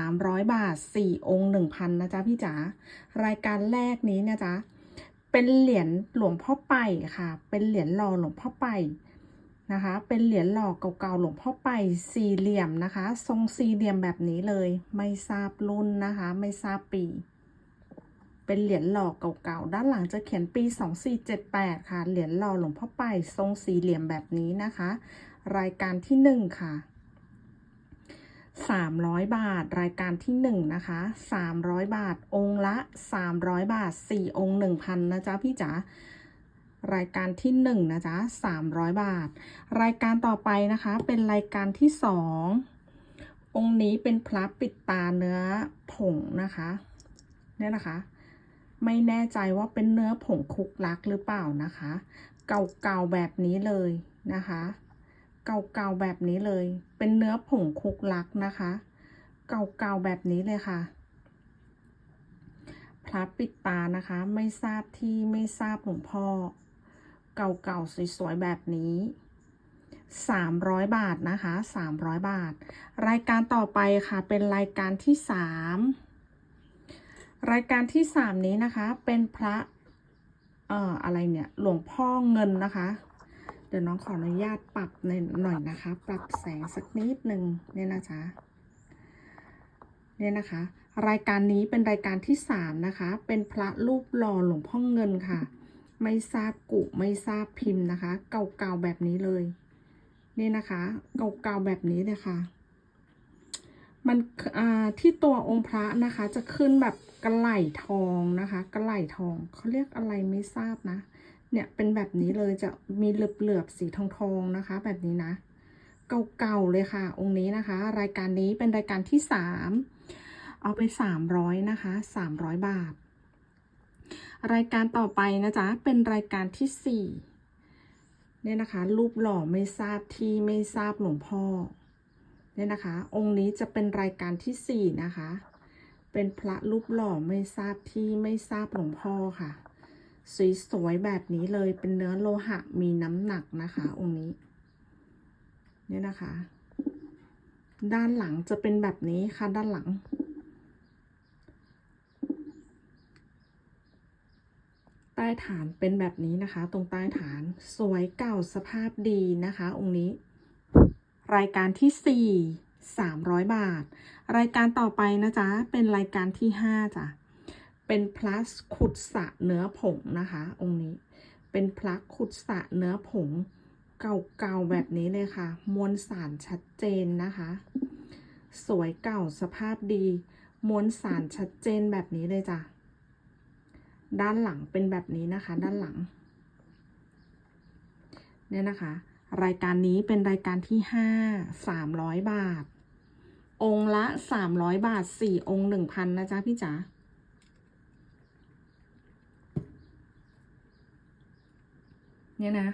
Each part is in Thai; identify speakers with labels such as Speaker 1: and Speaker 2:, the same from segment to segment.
Speaker 1: 300 บาท 4 องค์ 1,000 นะจ๊ะพี่จ๋ารายการแรกนี้นะจ๊ะเป็นเหรียญหลวงพ่อไปค่ะ เป็นเหรียญหล่อหลวงพ่อไปนะคะ เป็นเหรียญหล่อเก่าๆหลวงพ่อไปสี่เหลี่ยมนะคะ ทรงสี่เหลี่ยมแบบนี้เลย ไม่ทราบรุ่นนะคะ ไม่ทราบปี เป็นเหรียญหล่อเก่าๆด้านหลังจะเขียนปี 2478 ค่ะ เหรียญหล่อหลวงพ่อไปทรงสี่เหลี่ยมแบบนี้นะคะ รายการที่หนึ่งค่ะ 300 บาท รายการที่หนึ่งนะคะ300 บาท องค์ละ 300 บาท 4 องค์ 1,000 นะจ๊ะพี่จ๋ารายการที่หนึ่งนะจ๊ะ300 บาท รายการต่อไปนะคะเป็นรายการที่สององค์นี้เป็นพระปิดตาเนื้อผงนะคะเนี่ยนะคะ ไม่แน่ใจว่าเป็นเนื้อผงคุกลักหรือเปล่านะคะ เก่าๆแบบนี้เลยนะคะ เก่าๆแบบนี้เลย เป็นเนื้อผงคุกลักนะคะ เก่าๆแบบนี้เลยค่ะ พระปิดตานะคะ ไม่ทราบที่ไม่ทราบหลวงพ่อ เก่าๆสวยๆแบบนี้300 บาทนะคะ 300 บาท รายการต่อไปค่ะ เป็นรายการที่ 3 รายการที่ 3 นี้นะคะ เป็นพระ เอ่อ อะไรเนี่ย หลวงพ่อเงินนะคะ เดี๋ยวน้องขออนุญาตปรับในหน่อยนะคะ ปรับแสงสักนิดหนึ่งเนี่ยนะจ๊ะเนี่ยนะคะ รายการนี้เป็นรายการที่สามนะคะ เป็นพระรูปหล่อหลวงพ่อเงินค่ะ ไม่ทราบกุไม่ทราบพิมพ์นะคะ เก่าๆแบบนี้เลยนี่นะคะ เก่าๆแบบนี้เลยค่ะมันที่ตัวองค์พระนะคะจะขึ้นแบบกระไหลทองนะคะ กระไหลทองเขาเรียกอะไรไม่ทราบนะ เนี่ยเป็นแบบนี้เลยจะมีเหลือบๆสีทองทองๆนะคะ แบบนี้นะ เก่าๆเลยค่ะ องค์นี้นะคะ รายการนี้เป็นรายการที่สามเอาไปสามร้อยนะคะสามร้อยบาท รายการต่อไปนะจ๊ะเป็นรายการที่สี่เนี่ยนะคะ รูปหล่อไม่ทราบที่ไม่ทราบหลวงพ่อเนี่ยนะคะ องค์นี้จะเป็นรายการที่สี่นะคะ เป็นพระรูปหล่อไม่ทราบที่ไม่ทราบหลวงพ่อค่ะ สวยๆแบบนี้เลยเป็นเนื้อโลหะมีน้ำหนักนะคะ องค์นี้เนี่ยนะคะ ด้านหลังจะเป็นแบบนี้ค่ะด้านหลัง ใต้ฐานเป็นแบบนี้นะคะ ตรงใต้ฐานสวยเก่าสภาพดีนะคะ องค์นี้ รายการที่สี่สามร้อยบาท รายการต่อไปนะจ๊ะเป็นรายการที่ห้าจ้ะ เป็นพลัสขุดสะเนื้อผงนะคะ องค์นี้ เป็นพลักขุดสะเนื้อผงเก่าๆแบบนี้เลยค่ะ มวลสารชัดเจนนะคะ สวยเก่าสภาพดี มวลสารชัดเจนแบบนี้เลยจ้ะ ด้านหลังเป็นแบบนี้นะคะ ด้านหลัง เนี่ยนะคะ รายการนี้เป็นรายการที่ห้าสามร้อยบาท องค์ละสามร้อยบาทสี่องค์หนึ่งพันนะจ๊ะพี่จ๋า เนี่ยนะ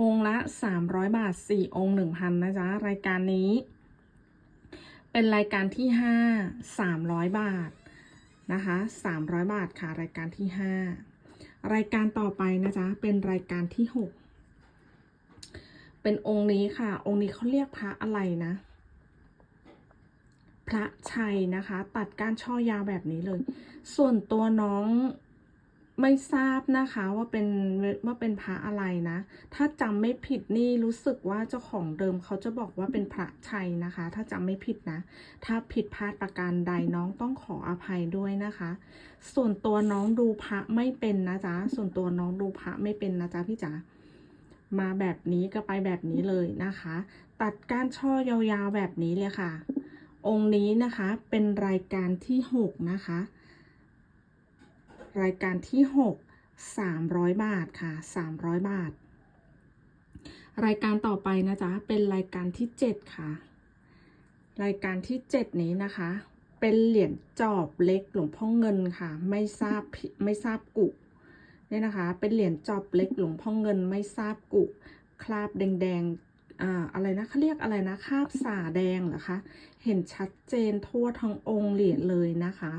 Speaker 1: องค์ละสามร้อยบาทสี่องค์หนึ่งพันนะจ๊ะ รายการนี้ เป็นรายการที่ห้าสามร้อยบาทนะคะสามร้อยบาทค่ะ รายการที่ห้ารายการต่อไปนะจ๊ะ เป็นรายการที่หกเป็นองค์นี้ค่ะ องค์นี้เขาเรียกพระอะไรนะ พระชัยนะคะ ตัดก้านช่อยาวแบบนี้เลย ส่วนตัวน้อง ไม่ทราบนะคะว่าเป็นว่าเป็นพระอะไรนะ ถ้าจำไม่ผิดนี่รู้สึกว่าเจ้าของเดิมเขาจะบอกว่าเป็นพระชัยนะคะ ถ้าจำไม่ผิดนะ ถ้าผิดพลาดประการใดน้องต้องขออภัยด้วยนะคะ ส่วนตัวน้องดูพระไม่เป็นนะจ๊ะส่วนตัวน้องดูพระไม่เป็นนะจ๊ะพี่จ๋ามาแบบนี้ก็ไปแบบนี้เลยนะคะ ตัดก้านช่อยาวๆแบบนี้เลยค่ะ องค์นี้นะคะเป็นรายการที่หกนะคะ รายการที่หกสามร้อยบาทค่ะสามร้อยบาท รายการต่อไปนะจ๊ะ เป็นรายการที่เจ็ดค่ะ รายการที่เจ็ดนี้นะคะ เป็นเหรียญจอบเล็กหลวงพ่อเงินค่ะ ไม่ทราบไม่ทราบกุเนี่ยนะคะ เป็นเหรียญจอบเล็กหลวงพ่อเงินไม่ทราบกุคราบแดงๆอ่าอะไรนะเขาเรียกอะไรนะคราบสาแดงเหรอคะ เห็นชัดเจนทั่วทั้งองค์เหรียญเลยนะคะ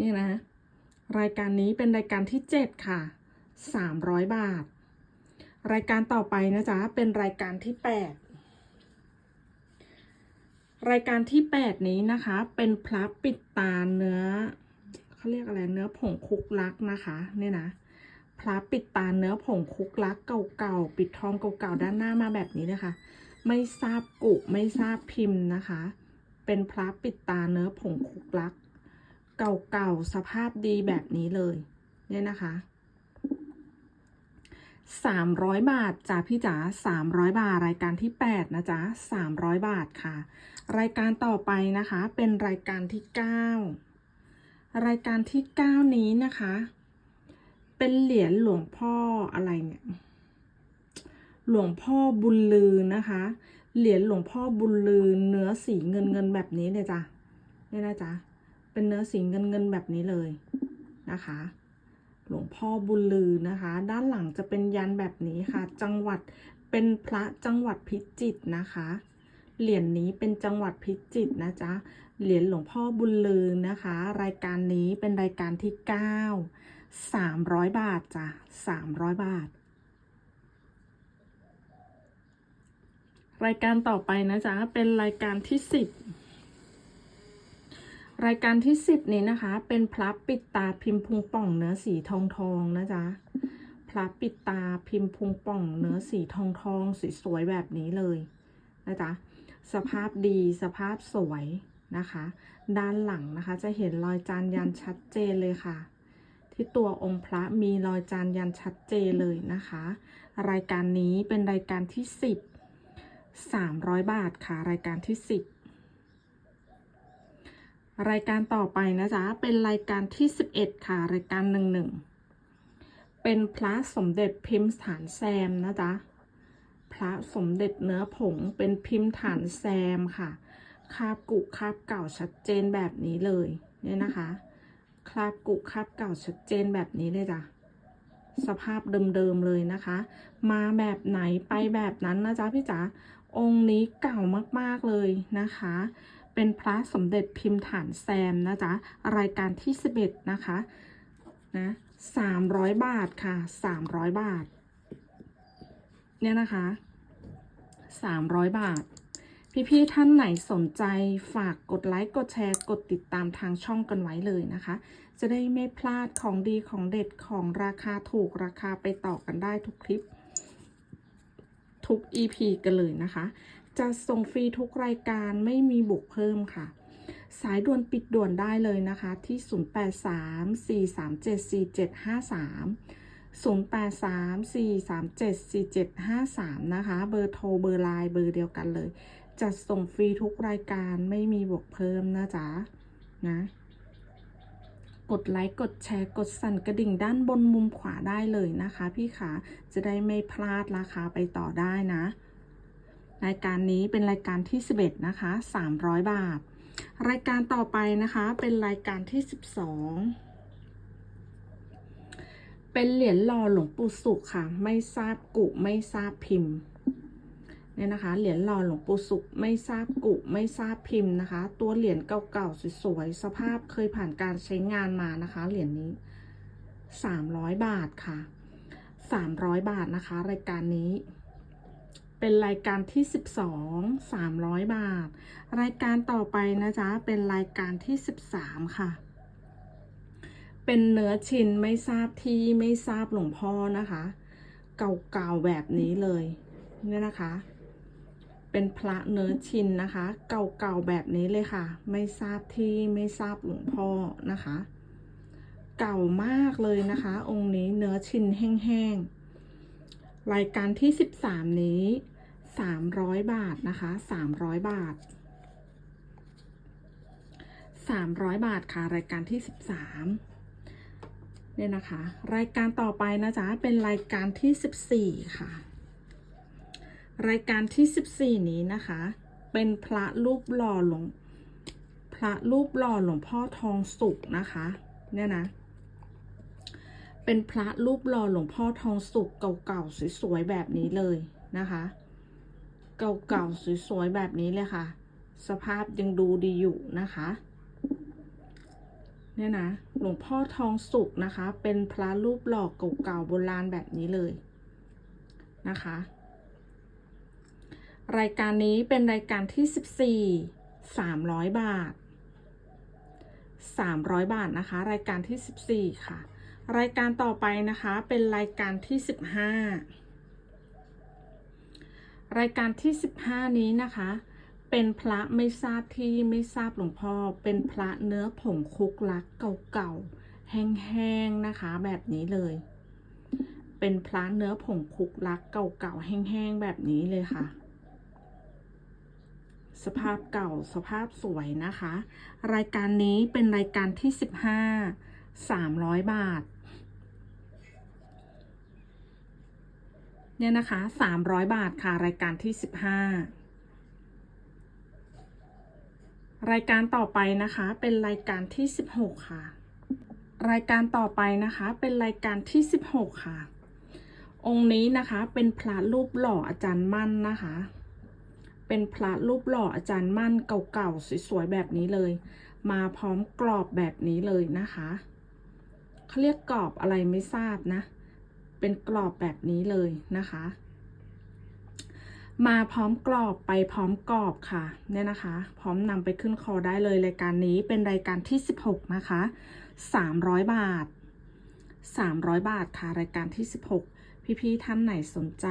Speaker 1: นี่นะ รายการนี้เป็นรายการที่เจ็ดค่ะสามร้อยบาท รายการต่อไปนะจ๊ะ เป็นรายการที่แปดรายการที่แปดนี้นะคะ เป็นพระปิดตาเนื้อเขาเรียกอะไร เนื้อผงคุกลักนะคะ เนี่ยนะ พระปิดตาเนื้อผงคุกลักเก่าๆ ปิดทองเก่าๆ ด้านหน้ามาแบบนี้เลยค่ะ ไม่ทราบกุไม่ทราบพิมพ์นะคะ เป็นพระปิดตาเนื้อผงคุกลัก เก่าๆ สภาพดีแบบนี้เลย เนี่ยนะคะสามร้อยบาทจ้ะพี่จ๋าสามร้อยบาท รายการที่แปดนะจ๊ะสามร้อยบาทค่ะ รายการต่อไปนะคะ เป็นรายการที่เก้ารายการที่เก้านี้นะคะ เป็นเหรียญหลวงพ่ออะไรเนี่ยหลวงพ่อบุญลือนะคะ เหรียญหลวงพ่อบุญลือเนื้อสีเงินเงินแบบนี้เลยจ้ะเนี่ยนะจ๊ะ เป็นเนื้อสีเงินเงินแบบนี้เลยนะคะ หลวงพ่อบุญลือนะคะ ด้านหลังจะเป็นยันแบบนี้ค่ะ จังหวัดเป็นพระจังหวัดพิจิตรนะคะ เหรียญนี้เป็นจังหวัดพิจิตรนะจ๊ะ เหรียญหลวงพ่อบุญลือนะคะ รายการนี้เป็นรายการที่เก้าสามร้อยบาทจ้ะสามร้อยบาท รายการต่อไปนะจ๊ะ เป็นรายการที่สิบ รายการที่สิบนี้นะคะ เป็นพระปิดตาพิมพ์พุงป่องเนื้อสีทองทองนะจ๊ะพระปิดตาพิมพ์พุงป่องเนื้อสีทองทองสวยๆแบบนี้เลยนะจ๊ะสภาพดีสภาพสวยนะคะ ด้านหลังนะคะจะเห็นรอยจานยันชัดเจนเลยค่ะ ที่ตัวองค์พระมีรอยจานยันชัดเจนเลยนะคะ รายการนี้เป็นรายการที่สิบสามร้อยบาทค่ะ รายการที่สิบ รายการต่อไปนะจ๊ะ เป็นรายการที่ 11 ค่ะ รายการหนึ่งหนึ่งเป็นพระสมเด็จพิมพ์ฐานแซมนะจ๊ะ พระสมเด็จเนื้อผงเป็นพิมพ์ฐานแซมค่ะ คาบกุคาบเก่าชัดเจนแบบนี้เลยเนี่ยนะคะ คาบกุคาบเก่าชัดเจนแบบนี้เลยจ้ะ สภาพเดิมๆเลยนะคะ มาแบบไหนไปแบบนั้นนะจ๊ะพี่จ๋า องค์นี้เก่ามากๆเลยนะคะ เป็นพระสมเด็จพิมพ์ฐานแซมนะจ๊ะ รายการที่ 11 นะคะ นะ300บาทค่ะ300บาท เนี่ยนะคะ300บาท พี่ๆท่านไหนสนใจฝากกดไลค์ กดแชร์ กดติดตามทางช่องกันไว้เลยนะคะ จะได้ไม่พลาดของดีของเด็ดของราคาถูกราคาไปต่อกันได้ทุกคลิป ทุก EP กันเลยนะคะ จะส่งฟรีทุกรายการไม่มีบุกเพิ่มค่ะ สายด่วนปิดด่วนได้เลยนะคะที่ 0834374753นะคะ เบอร์โทรเบอร์ไลน์เบอร์เดียวกันเลยจะส่งฟรีทุกรายการไม่มีบวกเพิ่มนะจ๊ะนะกดไลค์กดแชร์กดสั่นกระดิ่งด้านบนมุมขวาได้เลยนะคะ พี่ขาจะได้ไม่พลาดราคาไปต่อได้นะ รายการนี้เป็นรายการที่ 11 นะคะ 300 บาท รายการต่อไปนะคะเป็นรายการที่ 12 เป็นเหรียญหล่อหลวงปู่สุขค่ะ ไม่ทราบกุไม่ทราบพิมพ์เนี่ยนะคะเหรียญหล่อหลวงปู่สุขไม่ทราบกุไม่ทราบพิมพ์นะคะ ตัวเหรียญเก่าๆสวยๆสภาพเคยผ่านการใช้งานมานะคะเหรียญนี้300 บาทค่ะ 300 บาทนะคะ รายการนี้ เป็นรายการที่ 12 300 บาท รายการต่อไปนะจ๊ะ เป็นรายการที่ 13 ค่ะ เป็นเนื้อชิ้นไม่ทราบที่ไม่ทราบหลวงพ่อนะคะ เก่าๆแบบนี้เลยเนี่ยนะคะ เป็นพระเนื้อชิ้นนะคะ เก่าๆแบบนี้เลยค่ะ ไม่ทราบที่ไม่ทราบหลวงพ่อนะคะ เก่ามากเลยนะคะ องค์นี้เนื้อชิ้นแห้งๆ รายการที่ 13 นี้ 300 บาทนะคะ 300 บาท 300 บาทค่ะ รายการที่ 13เนี่ยนะคะ รายการต่อไปนะจ๊ะ เป็นรายการที่ 14 ค่ะ รายการที่ 14 นี้นะคะ เป็นพระรูปหล่อหลวงพระรูปหล่อหลวงพ่อทองสุกนะคะ เนี่ยนะ เป็นพระรูปหล่อหลวงพ่อทองสุกเก่าๆสวยๆแบบนี้เลยนะคะ เก่าๆสวยๆแบบนี้เลยค่ะ สภาพยังดูดีอยู่นะคะเนี่ยนะหลวงพ่อทองสุกนะคะ เป็นพระรูปหล่อเก่าๆโบราณแบบนี้เลยนะคะ รายการนี้เป็นรายการที่300 บาท 300 บาทนะคะ รายการที่ 14 ค่ะ รายการต่อไปนะคะเป็นรายการที่ 15 รายการที่ 15 นี้นะคะ เป็นพระไม่ทราบที่ไม่ทราบหลวงพ่อ เป็นพระเนื้อผงคุกลักเก่าๆแห้งๆนะคะ แบบนี้เลย เป็นพระเนื้อผงคุกลักเก่าๆแห้งๆแบบนี้เลยค่ะสภาพเก่าสภาพสวยนะคะ รายการนี้เป็นรายการที่ 15 300 บาท เนี่ยนะคะ300บาทค่ะรายการที่15รายการต่อไปนะคะเป็นรายการที่16ค่ะ รายการต่อไปนะคะเป็นรายการที่16ค่ะ องค์นี้นะคะเป็นพระรูปหล่ออาจารย์มั่นนะคะ เป็นพระรูปหล่ออาจารย์มั่นเก่าๆสวยๆแบบนี้เลย มาพร้อมกรอบแบบนี้เลยนะคะเขาเรียกกรอบอะไรไม่ทราบนะ เป็นกรอบแบบนี้เลยนะคะ มาพร้อมกรอบไปพร้อมกรอบค่ะเนี่ยนะคะ พร้อมนำไปขึ้นคอได้เลยรายการนี้เป็นรายการที่ 16 นะคะ 300 บาท 300 บาทค่ะรายการที่ 16พี่ๆท่านไหนสนใจ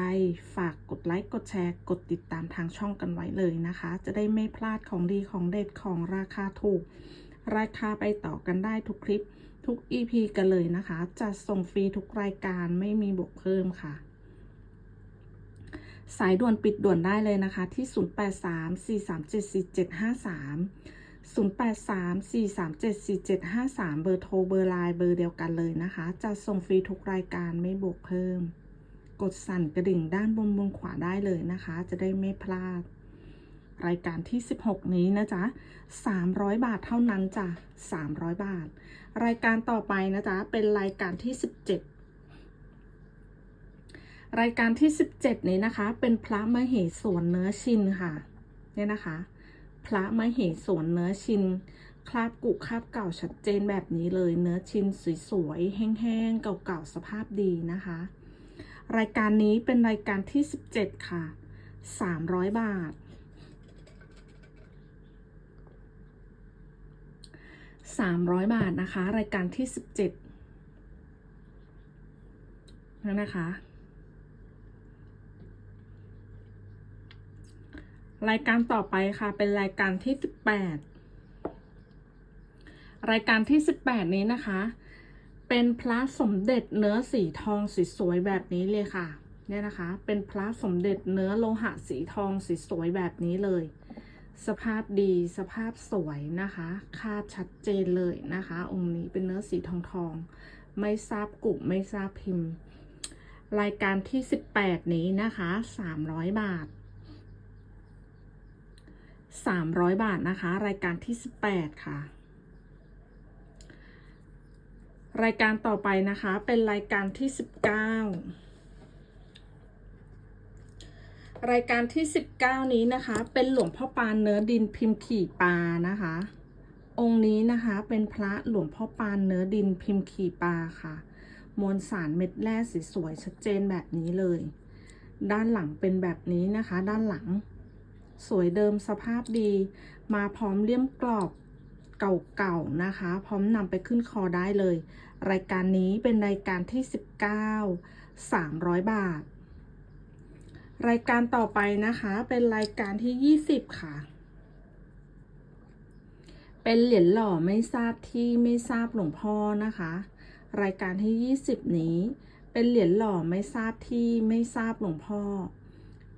Speaker 1: ฝากกดไลค์ กดแชร์ กดติดตามทางช่องกันไว้เลยนะคะ จะได้ไม่พลาดของดีของเด็ดของราคาถูก ราคาไปต่อกันได้ทุกคลิป ทุก EP กันเลยนะคะจะส่งฟรีทุกรายการไม่มีบวกเพิ่มค่ะ สายด่วนปิดด่วนได้เลยนะคะ ที่ 0834375303 0834374753 เบอร์โทรเบอร์ไลน์เบอร์เดียวกันเลยนะคะ จะส่งฟรีทุกรายการไม่บวกเพิ่ม กดสั่นกระดิ่งด้านบนบนขวาได้เลยนะคะ จะได้ไม่พลาด รายการที่ 16 นี้นะจ๊ะ 300 บาทเท่านั้นจ้ะ 300 บาท รายการต่อไปนะจ๊ะ เป็นรายการที่ 17 รายการที่ 17 นี้นะคะ เป็นพระมเหสวนเนื้อชินค่ะ เนี่ยนะคะ พระมเหสวนเนื้อชิน คราบกุคราบเก่าชัดเจนแบบนี้เลย เนื้อชินสวยๆ แห้งๆ เก่าๆ สภาพดีนะคะ รายการนี้เป็นรายการที่ 17 ค่ะ 300 บาท 300 บาทนะคะ รายการที่ 17นั่นนะคะ รายการต่อไปค่ะเป็นรายการที่ 18 รายการที่ 18 นี้นะคะ เป็นพระสมเด็จเนื้อสีทองสีสวยแบบนี้เลยค่ะเนี่ยนะคะ เป็นพระสมเด็จเนื้อโลหะสีทองสีสวยแบบนี้เลย สภาพดีสภาพสวยนะคะคาดชัดเจนเลยนะคะ องค์นี้เป็นเนื้อสีทองทองไม่ทราบกุไม่ทราบพิมพ์ รายการที่ 18 นี้นะคะ300 บาท 300 บาทนะคะ รายการที่ 18 ค่ะ รายการต่อไปนะคะเป็นรายการที่ 19 รายการที่ 19 นี้นะคะ เป็นหลวงพ่อปานเนื้อดินพิมพ์ขี่ปลานะคะ องค์นี้นะคะเป็นพระหลวงพ่อปานเนื้อดินพิมพ์ขี่ปลาค่ะ มวลสารเม็ดแร่สีสวยชัดเจนแบบนี้เลย ด้านหลังเป็นแบบนี้นะคะ ด้านหลัง สวยเดิมสภาพดี มาพร้อมเลี่ยมกรอบเก่าๆนะคะ พร้อมนำไปขึ้นคอได้เลย รายการนี้เป็นรายการที่ 19 300 บาท รายการต่อไปนะคะ เป็นรายการที่ 20 ค่ะ เป็นเหรียญหล่อไม่ทราบที่ไม่ทราบหลวงพ่อนะคะ รายการที่ 20 นี้ เป็นเหรียญหล่อไม่ทราบที่ไม่ทราบหลวงพ่อ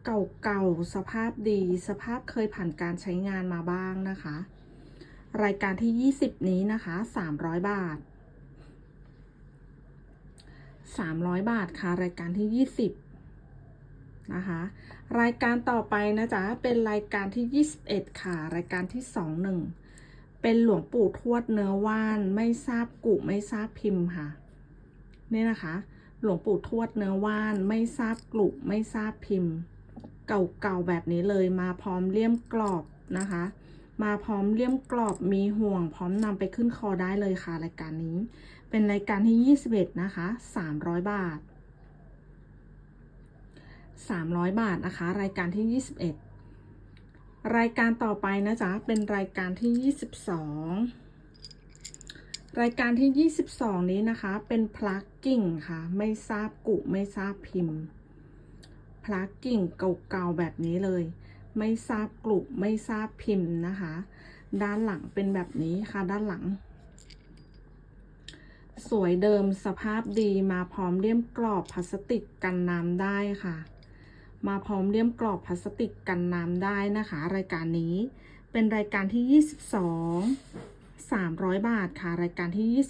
Speaker 1: เก่าๆสภาพดี สภาพเคยผ่านการใช้งานมาบ้างนะคะ รายการที่ 20 นี้นะคะ 300 บาท 300 บาทค่ะ รายการที่ 20 นะคะ รายการต่อไปนะจ๊ะ เป็นรายการที่ 21 ค่ะ รายการที่ 21 เป็นหลวงปู่ทวดเนื้อว่านไม่ทราบกุไม่ทราบพิมพ์ค่ะ นี่นะคะ หลวงปู่ทวดเนื้อว่านไม่ทราบกลุไม่ทราบพิมพ์ เก่าๆแบบนี้เลยมาพร้อมเลี่ยมกรอบนะคะ มาพร้อมเลี่ยมกรอบมีห่วง พร้อมนำไปขึ้นคอได้เลยค่ะ รายการนี้ เป็นรายการที่ 21 นะคะ 300 บาท 300 บาทนะคะ รายการที่ 21 รายการต่อไปนะจ๊ะ เป็นรายการที่ 22 รายการที่ 22 นี้นะคะ เป็นพลักกิ่งค่ะ ไม่ทราบกุไม่ทราบพิมพ์ พลักกิ่งเก่าๆแบบนี้เลย ไม่ทราบกลุ่มไม่ทราบพิมพ์นะคะ ด้านหลังเป็นแบบนี้ค่ะ ด้านหลังสวยเดิมสภาพดีมาพร้อมเลี่ยมกรอบพลาสติกกันน้ำได้ค่ะ มาพร้อมเลี่ยมกรอบพลาสติกกันน้ำได้นะคะ รายการนี้เป็นรายการที่ 22 300 บาทค่ะ รายการที่ 22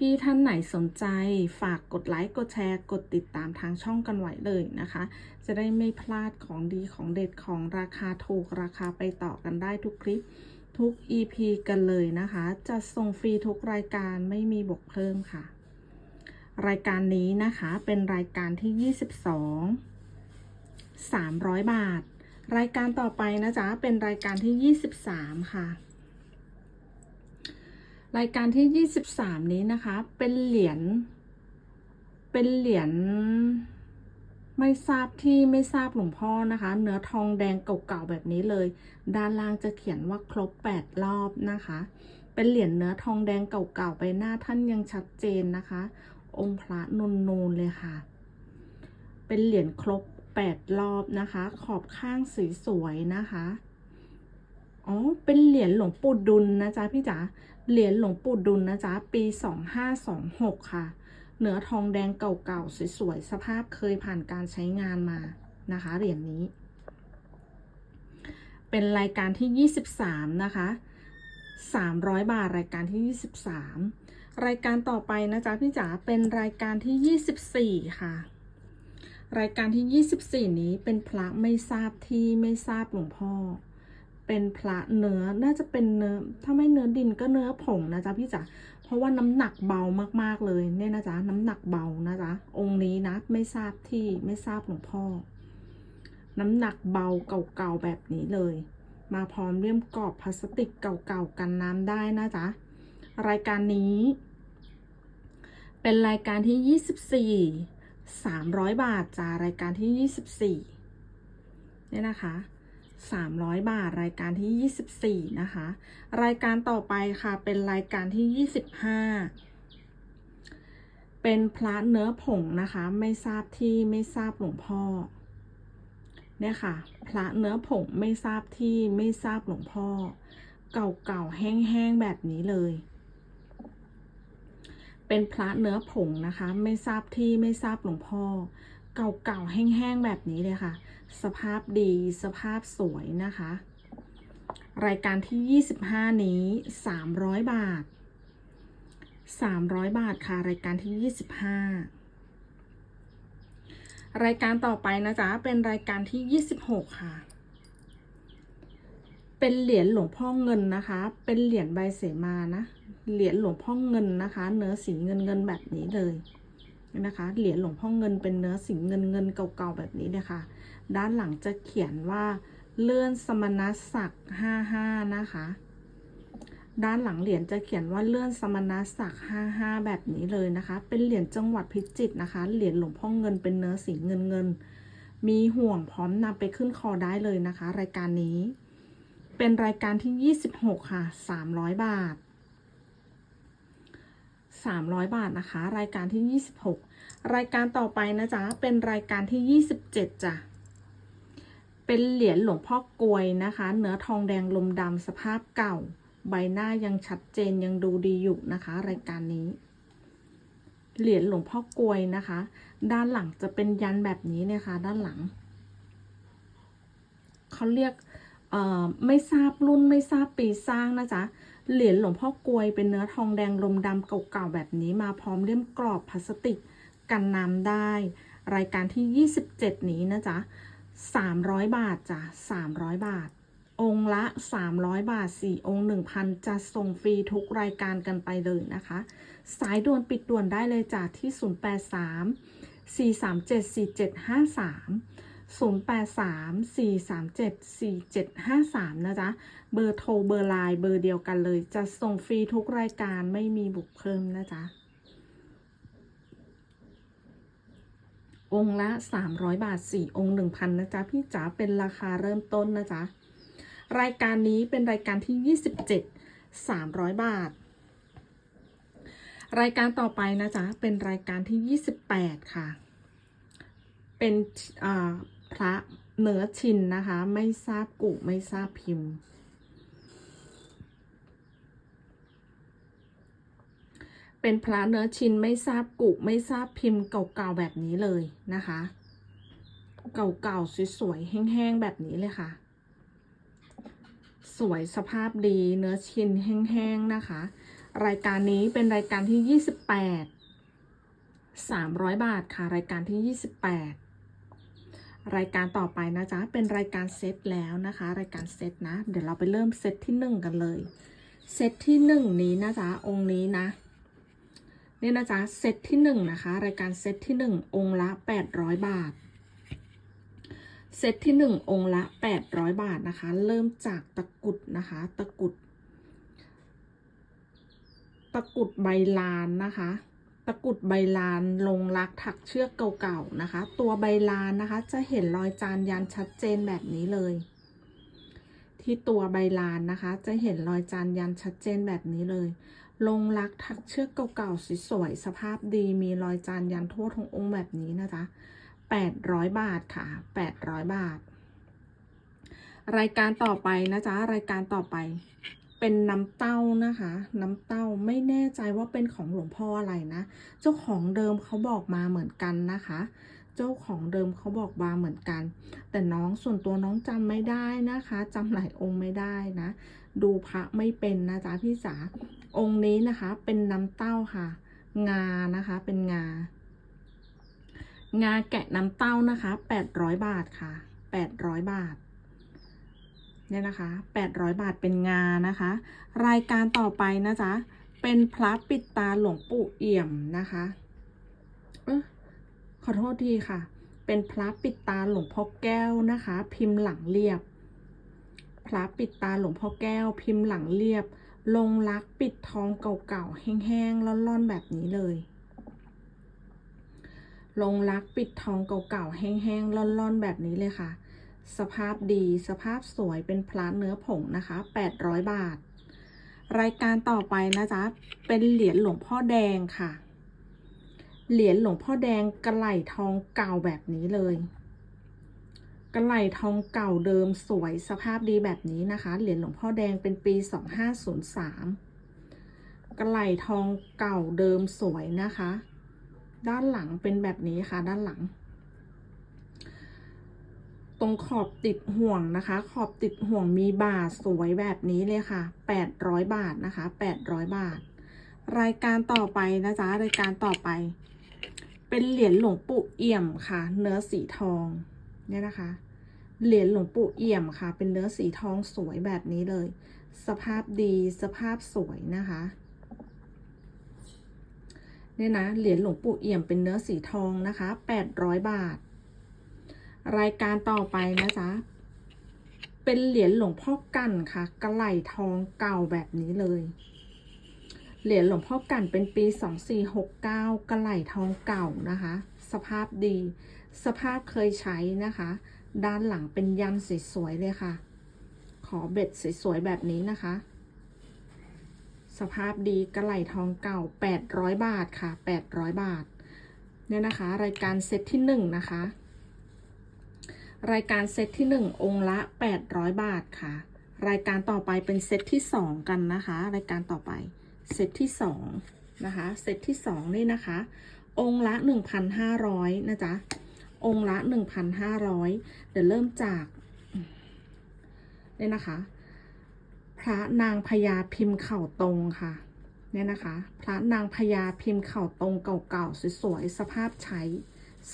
Speaker 1: พี่ๆท่านไหนสนใจฝากกดไลค์กดแชร์ กดติดตามทางช่องกันไว้เลยนะคะ จะได้ไม่พลาดของดีของเด็ดของราคาถูกราคาไปต่อกันได้ทุกคลิปทุก EP กันเลยนะคะ จะส่งฟรีทุกรายการไม่มีบวกเพิ่มค่ะ รายการนี้นะคะเป็นรายการที่ 22 300 บาท รายการต่อไปนะจ๊ะเป็นรายการที่ 23 ค่ะ รายการที่ 23 นี้นะคะ เป็นเหรียญเป็นเหรียญไม่ทราบที่ไม่ทราบหลวงพ่อนะคะ เนื้อทองแดงเก่าๆแบบนี้เลย ด้านล่างจะเขียนว่าครบ 8 รอบนะคะ เป็นเหรียญเนื้อทองแดงเก่าๆไปหน้าท่านยังชัดเจนนะคะ องค์พระนูนๆเลยค่ะ เป็นเหรียญครบ8รอบนะคะ ขอบข้างสีสวยนะคะ อ๋อ เป็นเหรียญหลวงปู่ดุลนะจ๊ะพี่จ๋า เหรียญหลวงปู่ดุลนะจ๊ะ ปี2526ค่ะ เนื้อทองแดงเก่าๆสวยๆ สภาพเคยผ่านการใช้งานมานะคะ เหรียญนี้ เป็นรายการที่23นะคะ300บาทรายการที่23 รายการต่อไปนะจ๊ะพี่จ๋าเป็นรายการที่ 24 ค่ะ รายการที่ 24 นี้เป็นพระไม่ทราบที่ไม่ทราบหลวงพ่อ เป็นพระเนื้อน่าจะเป็นเนื้อถ้าไม่เนื้อดินก็เนื้อผงนะจ๊ะพี่จ๋าเพราะว่าน้ำหนักเบามากๆเลยเนี่ยนะจ๊ะน้ำหนักเบานะจ๊ะองค์นี้นะไม่ทราบที่ไม่ทราบหลวงพ่อ น้ำหนักเบาเก่าๆแบบนี้เลย มาพร้อมเลี่ยมกรอบพลาสติกเก่าๆกันน้ำได้นะจ๊ะรายการนี้ เป็นรายการที่ 24 300 บาทจ้ารายการที่ 24เนี่ยนะคะ 300 บาทรายการที่ 24 นะคะ รายการต่อไปค่ะเป็นรายการที่ 25 เป็นพระเนื้อผงนะคะ ไม่ทราบที่ไม่ทราบหลวงพ่อเนี่ยค่ะพระเนื้อผงไม่ทราบที่ไม่ทราบหลวงพ่อ เก่าๆแห้งๆแบบนี้เลย เป็นพระเนื้อผงนะคะ ไม่ทราบที่ไม่ทราบหลวงพ่อ เก่าๆแห้งๆแบบนี้เลยค่ะ สภาพดีสภาพสวยนะคะ รายการที่ 25 นี้ 300 บาท 300 บาทค่ะ รายการที่ 25 รายการต่อไปนะจ๊ะ เป็นรายการที่ 26 ค่ะเป็นเหรียญหลวงพ่อเงินนะคะ เป็นเหรียญใบเสมานะ เหรียญหลวงพ่อเงินนะคะ เนื้อสีเงินเงินแบบนี้เลยนะคะเหรียญหลวงพ่อเงินเป็นเนื้อสีเงินเงินเก่าๆแบบนี้เลยค่ะด้านหลังจะเขียนว่าเลื่อนสมณศักดิ์55นะคะ ด้านหลังเหรียญจะเขียนว่าเลื่อนสมณศักดิ์55แบบนี้เลยนะคะ เป็นเหรียญจังหวัดพิจิตรนะคะ เหรียญหลวงพ่อเงินเป็นเนื้อสีเงินเงิน มีห่วงพร้อมนำไปขึ้นคอได้เลยนะคะ รายการนี้ เป็นรายการที่ 26 ค่ะ 300 บาท 300 บาทนะคะ รายการที่ 26 รายการต่อไปนะจ๊ะ เป็นรายการที่ 27จ้ะ เป็นเหรียญหลวงพ่อกวยนะคะ เนื้อทองแดงลมดำสภาพเก่า ใบหน้ายังชัดเจนยังดูดีอยู่นะคะ รายการนี้ เหรียญหลวงพ่อกวยนะคะ ด้านหลังจะเป็นยันแบบนี้เนี่ยค่ะ ด้านหลัง เขาเรียก ไม่ทราบรุ่นไม่ทราบปีสร้างนะจ๊ะเหรียญหลวงพ่อกลวยเป็นเนื้อทองแดงลมดำเก่าๆแบบนี้มาพร้อมเล่มกรอบพลาสติกกันน้ำได้ รายการที่ 27 นี้นะจ๊ะ300 บาทจ้ะ300 บาท องค์ละ 300 บาท 4 องค์ 1,000 จะส่งฟรีทุกรายการกันไปเลยนะคะ สายด่วนปิดด่วนได้เลยจ้ะที่ 083 437 4753 0834374753 นะจ๊ะ เบอร์โทรเบอร์ไลน์เบอร์เดียวกันเลย จะส่งฟรีทุกรายการไม่มีบุกเพิ่มนะจ๊ะ องค์ละ 300 บาท 4 องค์ 1,000 นะจ๊ะ พี่จ๋าเป็นราคาเริ่มต้นนะจ๊ะ รายการนี้เป็นรายการที่ 27 300 บาท รายการต่อไปนะจ๊ะ เป็นรายการที่ 28 ค่ะเป็นอ่า พระเนื้อชินนะคะ ไม่ทราบกุไม่ทราบพิมพ์ เป็นพระเนื้อชินไม่ทราบกุไม่ทราบพิมพ์เก่าๆแบบนี้เลยนะคะ เก่าๆสวยๆแห้งๆแบบนี้เลยค่ะ สวยสภาพดีเนื้อชินแห้งๆนะคะ รายการนี้เป็นรายการที่ 28 300 บาทค่ะ รายการที่ 28 รายการต่อไปนะจ๊ะ เป็นรายการเซตแล้วนะคะ รายการเซตนะ เดี๋ยวเราไปเริ่มเซตที่1กันเลย เซตที่1นี้นะจ๊ะ องค์นี้นะ นี่นะจ๊ะ เซตที่1นะคะ รายการเซตที่1องค์ละ800บาท เซตที่1องค์ละ800บาทนะคะ เริ่มจากตะกุดนะคะ ตะกุด ตะกุดใบลานนะคะ ตะกุดใบลานลงรักถักเชือกเก่าๆนะคะ ตัวใบลานนะคะ จะเห็นรอยจานยันชัดเจนแบบนี้เลย ที่ตัวใบลานนะคะ จะเห็นรอยจานยันชัดเจนแบบนี้เลย ลงรักถักเชือกเก่าๆสวยๆสภาพดีมีรอยจานยันทั่วทั้งองค์แบบนี้นะจ๊ะ800 บาทค่ะ 800 บาท รายการต่อไปนะจ๊ะรายการต่อไป เป็นน้ำเต้านะคะ น้ำเต้าไม่แน่ใจว่าเป็นของหลวงพ่ออะไรนะ เจ้าของเดิมเขาบอกมาเหมือนกันนะคะ เจ้าของเดิมเขาบอกมาเหมือนกัน แต่น้องส่วนตัวน้องจำไม่ได้นะคะจำหลายองค์ไม่ได้นะ ดูพระไม่เป็นนะจ๊ะพี่จ๋าองค์นี้นะคะ เป็นน้ำเต้าค่ะ งานะคะเป็นงา งาแกะน้ำเต้านะคะ 800 บาทค่ะ 800 บาท เนี่ยนะคะ800 บาทเป็นงานะคะ รายการต่อไปนะจ๊ะเป็นพระปิดตาหลวงปู่เอี่ยมนะคะเออขอโทษทีค่ะ เป็นพระปิดตาหลวงพ่อแก้วนะคะ พิมพ์หลังเรียบ พระปิดตาหลวงพ่อแก้ว พิมพ์หลังเรียบ ลงรักปิดทองเก่าๆแห้งๆร่อนๆแบบนี้เลย ลงรักปิดทองเก่าๆแห้งๆร่อนๆแบบนี้เลยค่ะ สภาพดีสภาพสวยเป็นพระเนื้อผงนะคะ 800 บาท รายการต่อไปนะจ๊ะ เป็นเหรียญหลวงพ่อแดงค่ะ เหรียญหลวงพ่อแดงกระไหลทองเก่าแบบนี้เลยกระไหลทองเก่าเดิมสวยสภาพดีแบบนี้นะคะ เหรียญหลวงพ่อแดงเป็นปี 2503กระไหลทองเก่าเดิมสวยนะคะ ด้านหลังเป็นแบบนี้ค่ะ ด้านหลัง ตรงขอบติดห่วงนะคะ ขอบติดห่วงมีบาทสวยแบบนี้เลยค่ะ 800 บาทนะคะ800 บาท รายการต่อไปนะจ๊ะรายการต่อไป เป็นเหรียญหลวงปู่เอี่ยมค่ะ เนื้อสีทองเนี่ยนะคะ เหรียญหลวงปู่เอี่ยมค่ะ เป็นเนื้อสีทองสวยแบบนี้เลย สภาพดีสภาพสวยนะคะเนี่ยนะเหรียญหลวงปู่เอี่ยมเป็นเนื้อสีทองนะคะ 800 บาท รายการต่อไปนะจ๊ะ เป็นเหรียญหลวงพ่อกันค่ะ กระไหลทองเก่าแบบนี้เลย เหรียญหลวงพ่อกันเป็นปี 2469 กระไหลทองเก่านะคะ สภาพดี สภาพเคยใช้นะคะ ด้านหลังเป็นยันสวยๆเลยค่ะ ขอเบ็ดสวยๆแบบนี้นะคะ สภาพดีกระไหลทองเก่า 800 บาทค่ะ 800 บาทเนี่ยนะคะ รายการเซตที่ 1 นะคะ รายการเซตที่ 1 องค์ละ 800 บาทค่ะ รายการต่อไปเป็นเซตที่ 2 กันนะคะ รายการต่อไปเซตที่ 2 นะคะ เซตที่ 2 นี่นะคะ องค์ละ 1,500 นะจ๊ะ องค์ละ 1,500 เดี๋ยวเริ่มจากเนี่ยนะคะ พระนางพญาพิมพ์เข่าตรงค่ะเนี่ยนะคะ พระนางพญาพิมพ์เข่าตรงเก่าๆสวยๆสภาพใช้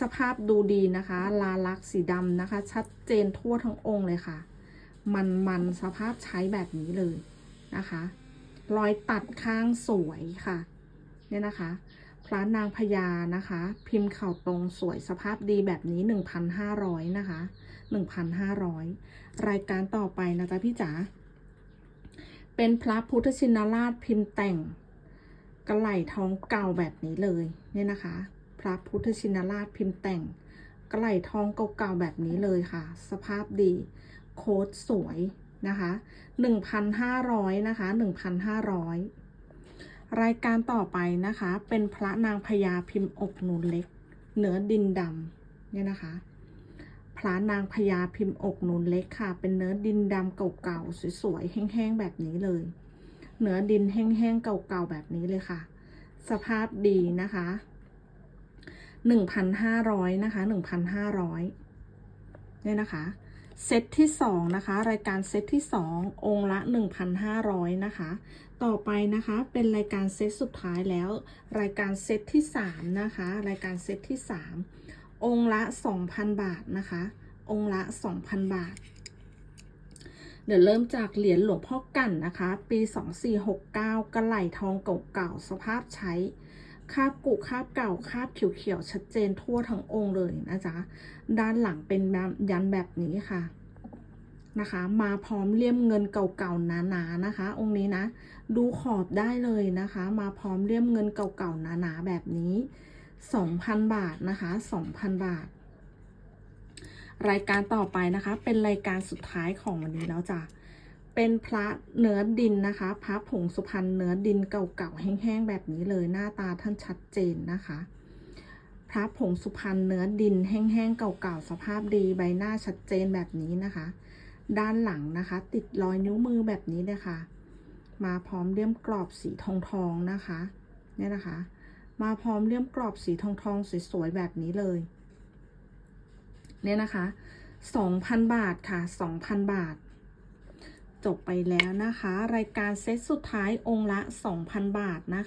Speaker 1: สภาพดูดีนะคะ ลาลักษีดำนะคะ ชัดเจนทั่วทั้งองค์เลยค่ะ มันมันสภาพใช้แบบนี้เลยนะคะ รอยตัดข้างสวยค่ะ เนี่ยนะคะ พระนางพญานะคะ พิมพ์เข่าตรงสวยสภาพดีแบบนี้ 1,500 นะคะ 1,500 รายการต่อไปนะจ๊ะพี่จ๋า เป็นพระพุทธชินราชพิมพ์แต่งกระไหลทองเก่าแบบนี้เลย เนี่ยนะคะ ระพุทธชินราชพิมพ์แต่งกระไหลทองเก่าๆแบบนี้เลยค่ะ สภาพดี โค้ดสวยนะคะ1,500นะคะ1,500 รายการต่อไปนะคะ เป็นพระนางพญาพิมพ์อกนูนเล็กเนื้อดินดำเนี่ยนะคะ พระนางพญาพิมพ์อกนูนเล็กค่ะ เป็นเนื้อดินดำเก่าๆสวยๆแห้งๆแบบนี้เลยเนื้อดินแห้งๆเก่าๆแบบนี้เลยค่ะ สภาพดีนะคะ 1,500 นะคะ 1,500เนี่ยนะคะ เซตที่ 2 นะคะ รายการเซตที่ 2 องค์ละ 1,500 นะคะ ต่อไปนะคะเป็นรายการเซตสุดท้ายแล้ว รายการเซตที่ 3 นะคะ รายการเซตที่ 3 องค์ละ 2,000 บาทนะคะ องค์ละ 2,000 บาทเดี๋ยวเริ่มจากเหรียญหลวงพ่อกั่นนะคะ ปี 2469 กระไหลทองเก่าๆ สภาพใช้ คาบกุคาบเก่าคาบเขียวๆชัดเจนทั่วทั้งองค์เลยนะจ๊ะด้านหลังเป็นยันแบบนี้ค่ะนะคะ มาพร้อมเลี่ยมเงินเก่าๆหนาๆนะคะ องค์นี้นะ ดูขอบได้เลยนะคะ มาพร้อมเลี่ยมเงินเก่าๆหนาๆแบบนี้ 2,000 บาทนะคะ2,000 บาท รายการต่อไปนะคะ เป็นรายการสุดท้ายของวันนี้แล้วจ้ะ เป็นพระเนื้อดินนะคะ พระผงสุพรรณเนื้อดินเก่าๆแห้งๆแบบนี้เลยหน้าตาท่านชัดเจนนะคะ พระผงสุพรรณเนื้อดินแห้งๆเก่าๆสภาพดีใบหน้าชัดเจนแบบนี้นะคะ ด้านหลังนะคะ ติดรอยนิ้วมือแบบนี้เลยค่ะ มาพร้อมเลี่ยมกรอบสีทองทองๆนะคะเนี่ยนะคะ มาพร้อมเลี่ยมกรอบสีทองทองๆสวยๆแบบนี้เลยเนี่ยนะคะ 2,000 บาทค่ะ 2,000 บาท จบไปแล้วนะคะ รายการเซตสุดท้ายองค์ละ 2,000 บาทนะคะ